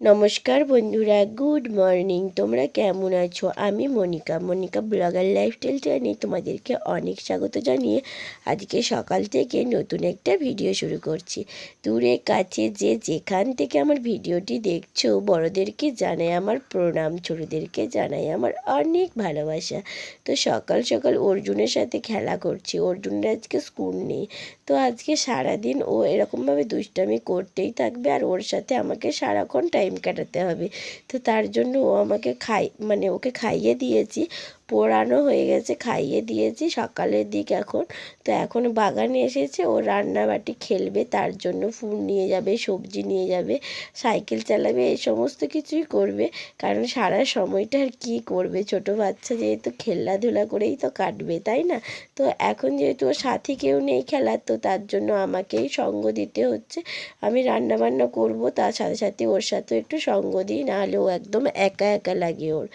নমস্কার বন্ধুরা, good morning. তোমরা কেমন আছো? আমি মনিকা। মনিকা ব্লগার লাইফস্টাইল চ্যানেলে তোমাদেরকে অনেক স্বাগত জানিয়ে আজকে সকাল থেকে নতুন একটা ভিডিও শুরু করছি। দূরে কাছে যে যেখান থেকে আমার ভিডিওটি দেখছ, বড়দেরকে জানাই আমার প্রণাম, ছোটদেরকে জানাই আমার অনেক ভালোবাসা। তো সকাল সকাল অর্জুনের সাথে খেলা করছি। অর্জুনের আজকে স্কুল নেই। তো আজকে সারাদিন ও এরকমভাবে দুষ্টামি করতেই থাকবে আর ওর সাথে আমাকে সারাক্ষণ টাইম কাটাতে হবে। তো তার জন্য ও আমাকে খাই মানে ওকে খাইয়ে দিয়েছি। পোড়ানো হয়ে গেছে, খাইয়ে দিয়েছি। সকালের দিক এখন, তো এখন বাগানে এসেছে, ও রান্নাবাটি খেলবে, তার জন্য ফুল নিয়ে যাবে, সবজি নিয়ে যাবে, সাইকেল চালাবে, এই সমস্ত কিছুই করবে। কারণ সারা সময়টা আর কী করবে? ছোট বাচ্চা যেহেতু খেলাধুলা করেই তো কাটবে, তাই না? তো এখন যেহেতু ওর সাথী কেউ নেই খেলার, তো তার জন্য আমাকেই সঙ্গ দিতে হচ্ছে। আমি রান্না বান্না করব, তার সাথে সাথে ওর সাথেও একটু সঙ্গ দিই, নাহলে ও একদম একা একা লাগে ওর।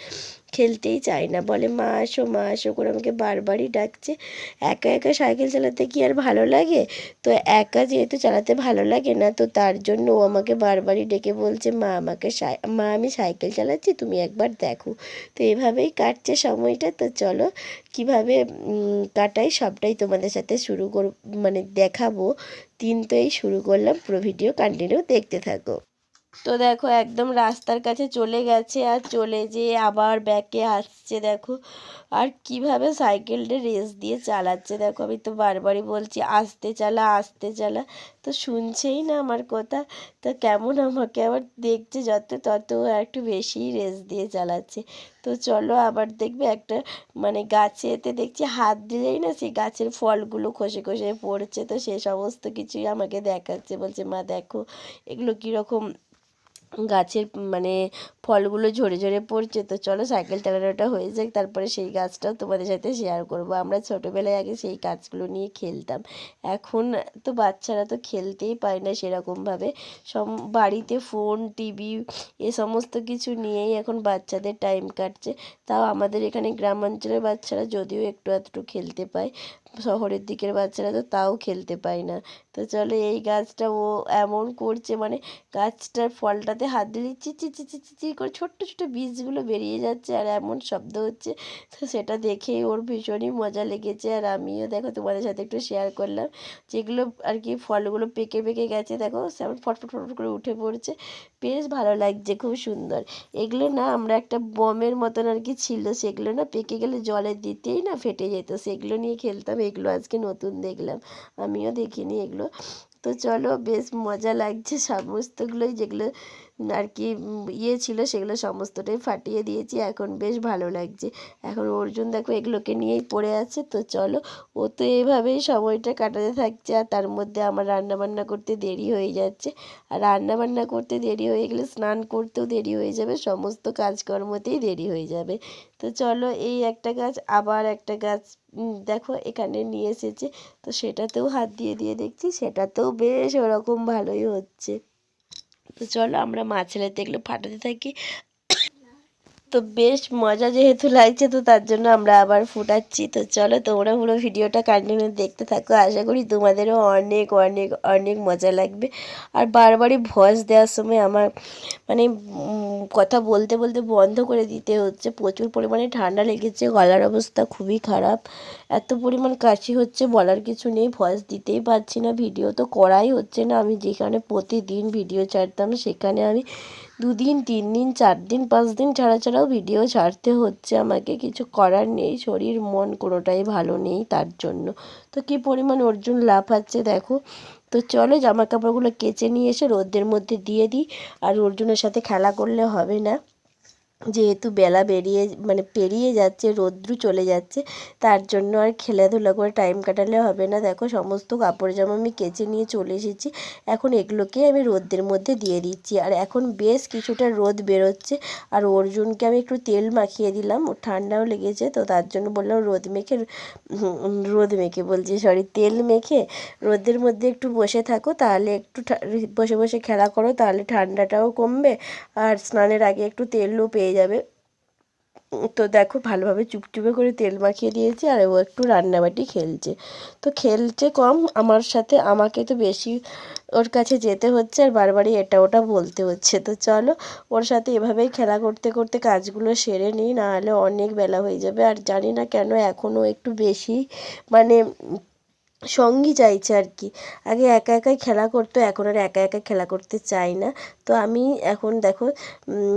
খেলতেই চায় না। বলে, মা আসো মা আসো। করে আমাকে বারবারই ডাকছে। একা একা সাইকেল চালাতে কি আর ভালো লাগে? তো একা যেহেতু চালাতে ভালো লাগে না, তো তার জন্য ও আমাকে বারবারই ডেকে বলছে, মা, আমাকে মা, আমি সাইকেল চালাচ্ছি, তুমি একবার দেখো। তো এভাবেই কাটছে সময়টা। তো চলো, কীভাবে কাটাই সবটাই তোমাদের সাথে শুরু কর মানে দেখাবো। তিন তো এই শুরু করলাম, পুরো ভিডিও কন্টিনিউ দেখতে থাকো। তো দেখো, একদম রাস্তার কাছে চলে গেছে আর চলে যেয়ে আবার ব্যাকে আসছে, দেখো। আর কীভাবে সাইকেলটা রেস দিয়ে চালাচ্ছে, দেখো, আমি তো বারবারই বলছি, আসতে চালা আসতে চালা। তো শুনছেই না আমার কথা। তো কেমন আমাকে আবার দেখছে, যত তত একটু বেশিই রেস দিয়ে চালাচ্ছে। তো চলো আবার দেখবে একটা মানে গাছেতে দেখছি হাত দিলেই না সেই গাছের ফলগুলো খসে খসে পড়ছে। তো সে সমস্ত কিছুই আমাকে দেখাচ্ছে। বলছে, মা, দেখো, এগুলো কীরকম গাছের মানে ফলগুলো ঝরে ঝরে পড়ছে। তো চলো সাইকেল চালানোটা হয়ে যাক, তারপরে সেই গাছটাও তোমাদের সাথে শেয়ার করব। আমরা ছোটোবেলায় আগে সেই গাছগুলো নিয়ে খেলতাম। এখন তো বাচ্চারা তো খেলতেই পায় না সেরকমভাবে। সব বাড়িতে ফোন টিভি এ সমস্ত কিছু নিয়েই এখন বাচ্চাদের টাইম কাটছে। তাও আমাদের এখানে গ্রামাঞ্চলের বাচ্চারা যদিও একটু আধটু খেলতে পায়, শহরের দিকের বাচ্চারা তো তাও খেলতে পায় না। তো চলো এই গাছটা ও এমন করছে মানে গাছটার ফলটাতে হাত দিলে চি চি চি চি চি করে ছোট্ট ছোট্ট বীজগুলো বেরিয়ে যাচ্ছে আর এমন শব্দ হচ্ছে। তো সেটা দেখেই ওর ভীষণই মজা লেগেছে। আর আমিও দেখো তোমাদের সাথে একটু শেয়ার করলাম যেগুলো আর কি ফলগুলো পেকে পেকে গেছে। দেখো সেমন ফটফট ফটফট করে উঠে পড়ছে। বেশ ভালো লাগছে, খুব সুন্দর। এগুলো না আমরা একটা বমের মতন আর কি ছিল, সেগুলো না পেকে গেলে জলে দিতেই না ফেটে যেত। সেগুলো নিয়ে খেলতাম, এগুলো আজকে নতুন দেখলাম। আমিও দেখিনি এগুলো। তো চলো বেশ মজা লাগছে সমস্তগুলোই যেগুলো আর কি ইয়ে ছিল সেগুলো সমস্তটাই ফাটিয়ে দিয়েছি, এখন বেশ ভালো লাগছে। এখন অর্জুন দেখো এগুলোকে নিয়েই পড়ে আছে, তো চলো, ও তো এইভাবেই সময়টা কাটাতে থাকছে আর তার মধ্যে আমার রান্নাবান্না করতে দেরি হয়ে যাচ্ছে। আর রান্নাবান্না করতে দেরি হয়ে গেলে স্নান করতেও দেরি হয়ে যাবে, সমস্ত কাজকর্মতেই দেরি হয়ে যাবে। তো চলো, এই একটা গাছ, আবার একটা গাছ দেখো এখানে নিয়ে এসেছে, তো সেটাতেও হাত দিয়ে দিয়ে দেখছি, সেটাতেও বেশ ওরকম ভালোই হচ্ছে। তো চলো আমরা মাছ ছেলেতে এগুলো ফাটাতে থাকি। তো বেশ মজা যেহেতু লাগছে, তো তার জন্য আমরা আবার ফুটাচ্ছি। তো চলো তোমরা পুরো ভিডিওটা কন্টিনিউ দেখতে থাকো। আশা করি তোমাদেরও অনেক অনেক অনেক মজা লাগবে। আর বারবারই ভয়েস দেওয়ার সময় আমার মানে কথা বলতে বলতে বন্ধ করে দিতে হচ্ছে। প্রচুর পরিমাণে ঠান্ডা লেগেছে, গলার অবস্থা খুবই খারাপ। এত পরিমাণ কাশি হচ্ছে বলার কিছু নেই ভয়েস দিতেই পারছি না। ভিডিও তো করাই হচ্ছে না। আমি যেখানে প্রতিদিন ভিডিও ছাড়তাম, সেখানে আমি দুদিন তিন দিন চার দিন পাঁচ দিন ছাড়া ছাড়াও ভিডিও ছাড়তে হচ্ছে আমাকে। কিছু করার নেই, শরীর, মন কোনোটাই ভালো নেই তার জন্য। তো কি পরিমাণ অর্জুন লাফাচ্ছে দেখো। তো চলো জামা কাপড়গুলো কেচে নিয়ে এসে রোদ্রের মধ্যে দিয়ে দিই। আর অর্জুনের সাথে খেলা করলে হবে না। যেহেতু বেলা বেরিয়ে মানে পেরিয়ে যাচ্ছে, রৌদ্র চলে যাচ্ছে, তার জন্য আর খেলাধুলা করে টাইম কাটালে হবে না। দেখো, সমস্ত কাপড় জামা আমি কেচে নিয়ে চলে এসেছি। এখন এগুলোকে আমি রোদের মধ্যে দিয়ে দিচ্ছি। আর এখন বেশ কিছুটা রোদ বেরোচ্ছে। আর অর্জুনকে আমি একটু তেল মাখিয়ে দিলাম। ও ঠান্ডাও লেগেছে, তো তার জন্য বললাম, রোদ মেখে রোদ মেখে বলছি সরি তেল মেখে রোদের মধ্যে একটু বসে থাকো, তাহলে একটু বসে বসে খেলা করো, তাহলে ঠান্ডাটাও কমবে। আর স্নানের আগে একটু তেলও পেয়ে যাবে। তো দেখো ভালোভাবে চুপচুপে করে তেল মাখিয়ে দিয়েছি আর ও একটু রান্নাবাটি খেলছে। তো খেলছে কম, আমার সাথে আমাকে তো বেশি ওর কাছে যেতে হচ্ছে আর বারবারই এটা ওটা বলতে হচ্ছে। তো চলো, ওর সাথে এভাবেই খেলা করতে করতে কাজগুলো সেরে নিই নাহলে অনেক বেলা হয়ে যাবে। আর জানি না কেন এখনও একটু বেশি মানে সঙ্গী চাইছে আর কি। আগে একা একাই খেলা করতো, এখন আর একা একা খেলা করতে চায় না। তো আমি এখন দেখো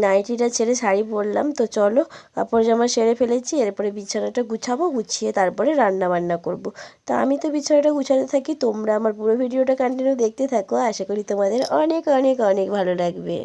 নাইটিটা ছেড়ে শাড়ি পরলাম। তো চলো, কাপড় জামা সেরে ফেলেছি, এরপরে বিছানাটা গুছাবো, গুছিয়ে তারপরে রান্না বান্না করব। তা আমি তো বিছানাটা গুছাতে থাকি, তোমরা আমার পুরো ভিডিওটা কন্টিনিউ দেখতে থাকো। আশা করি তোমাদের অনেক অনেক অনেক ভালো লাগবে।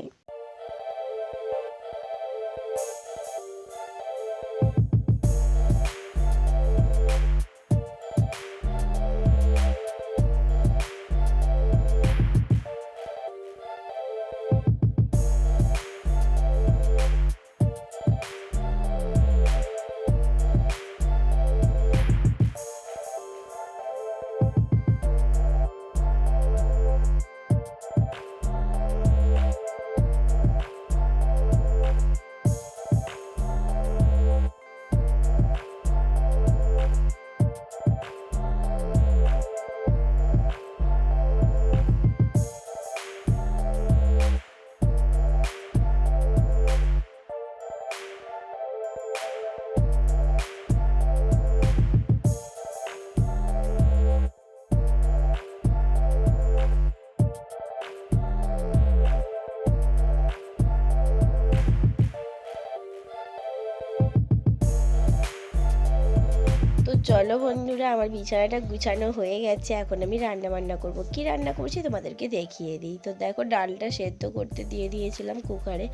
তো চলো বন্ধুরা, আমার বিছানাটা গুছানো হয়ে গেছে। এখন আমি রান্না বান্না করব। কি রান্না করছি তোমাদেরকে দেখিয়ে দিই। তো দেখো, ডালটা সেদ্ধ করতে দিয়ে দিয়েছিলাম কুকারে।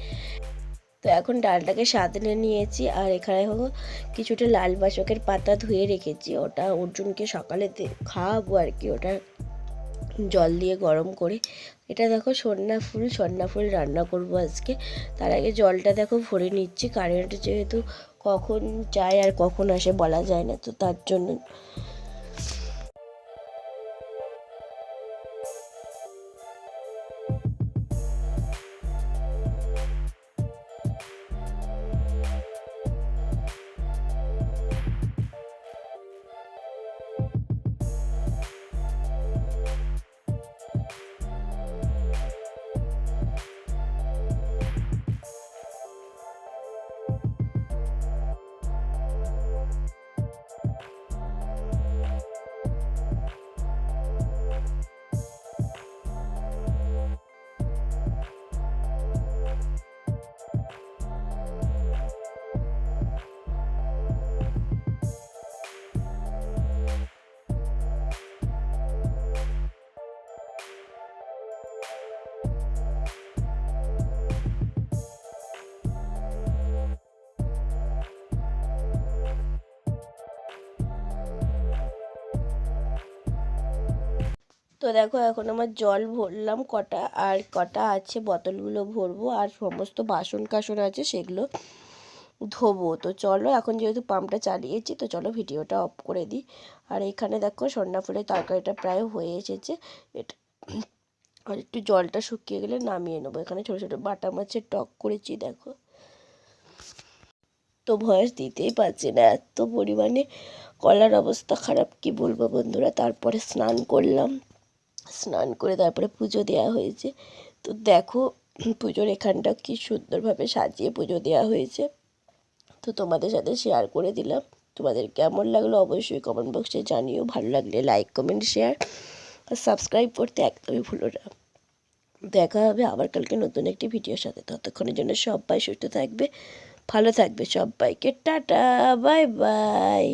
তো এখন ডালটাকে সাঁতলে নিয়েছি। আর এখানে হোক কিছুটা লাল বাসকের পাতা ধুয়ে রেখেছি। ওটা অর্জুনকে সকালে খাওয়াবো আর কি। ওটা জল দিয়ে গরম করে। এটা দেখো, সন্না ফুল সন্না ফুল রান্না করব আজকে। তার আগে জলটা দেখো ভরে নিচ্ছি। কারেন্ট যেহেতু কখন যায় আর কখন আসে বলা যায় না তো তার জন্য তো দেখো এখন আমার জল ভরলাম কটা, আর কটা আছে বোতলগুলো ভরবো, আর সমস্ত বাসন কাসন আছে সেগুলো ধোবো। তো চলো এখন যেহেতু পাম্পটা চালিয়েছি, তো চলো ভিডিওটা অফ করে দিই। আর এখানে দেখো সন্না ফুলের তরকারিটা প্রায় হয়ে এসেছে। এটা আর একটু জলটা শুকিয়ে গেলে নামিয়ে নেব। এখানে ছোটো ছোটো বাটা মাছের টক করেছি, দেখো। তো ভয়েস দিতেই পারছি না, এত পরিমাণে কলার অবস্থা খারাপ, কি বলব বন্ধুরা? তারপরে স্নান করলাম। স্নান করে তারপরে পুজো দেওয়া হয়েছে। তো দেখো, পুজোর এখানটা কি সুন্দরভাবে সাজিয়ে পুজো দেওয়া হয়েছে। তো তোমাদের সাথে শেয়ার করে দিলাম। তোমাদের কেমন লাগল অবশ্যই কমেন্ট বক্সে জানিও। ভালো লাগলে লাইক কমেন্ট শেয়ার আর সাবস্ক্রাইব করতে একদমই ভুলো না। দেখা হবে আবার কালকে নতুন একটি ভিডিওর সাথে। ততক্ষণের জন্য সবাই সুস্থ থাকবে, ভালো থাকবে সবাইকে। Tata bye bye